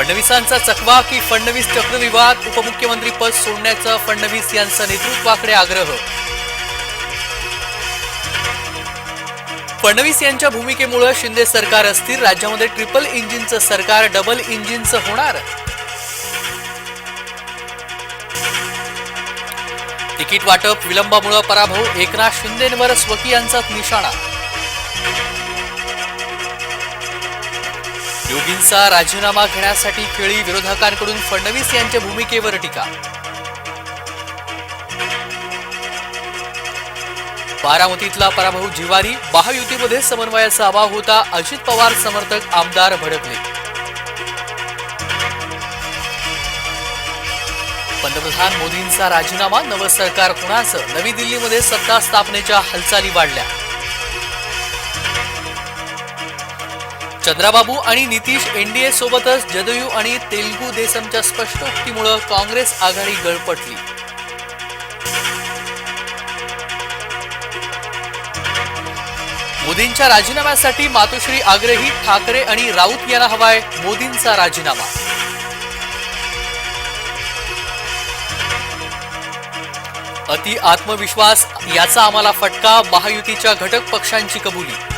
फडणवीसांचा चकवा की फडणवीस चक्रविवाद? उपमुख्यमंत्री पद सोडण्याचा फडणवीस यांचा नेतृत्वाकडे आग्रह? फडणवीस यांच्या भूमिकेमुळे शिंदे सरकार अस्थिर राज्यामध्ये ट्रिपल इंजिनचं सरकार डबल इंजिनचं होणार? तिकीट वाटप विलंबामुळे पराभव एकनाथ शिंदेंवर स्वकीयांचाच निशाणा? योगींचा राजीनामा घेण्यासाठी खेळी विरोधकांकडून फडणवीस यांच्या भूमिकेवर टीका. बारामतीतला पराभव जिवारी महायुतीमध्ये समन्वयाचा अभाव होता अजित पवार समर्थक आमदार भडकले. पंतप्रधान मोदींचा राजीनामा नवं सरकार कुणाचं नवी दिल्लीमध्ये सत्ता स्थापनेच्या हालचाली वाढल्या. चंद्राबाबू आणि नितीश एनडीए सोबतच जदयू आणि तेलगू देसमच्या स्पष्टोक्तीमुळे काँग्रेस आघाडी गळपटली. मोदींच्या राजीनाम्यासाठी मातोश्री आग्रही ठाकरे आणि राऊत यांना हवाय मोदींचा राजीनामा. अति आत्मविश्वास याचा आम्हाला फटका महायुतीच्या घटक पक्षांची कबुली.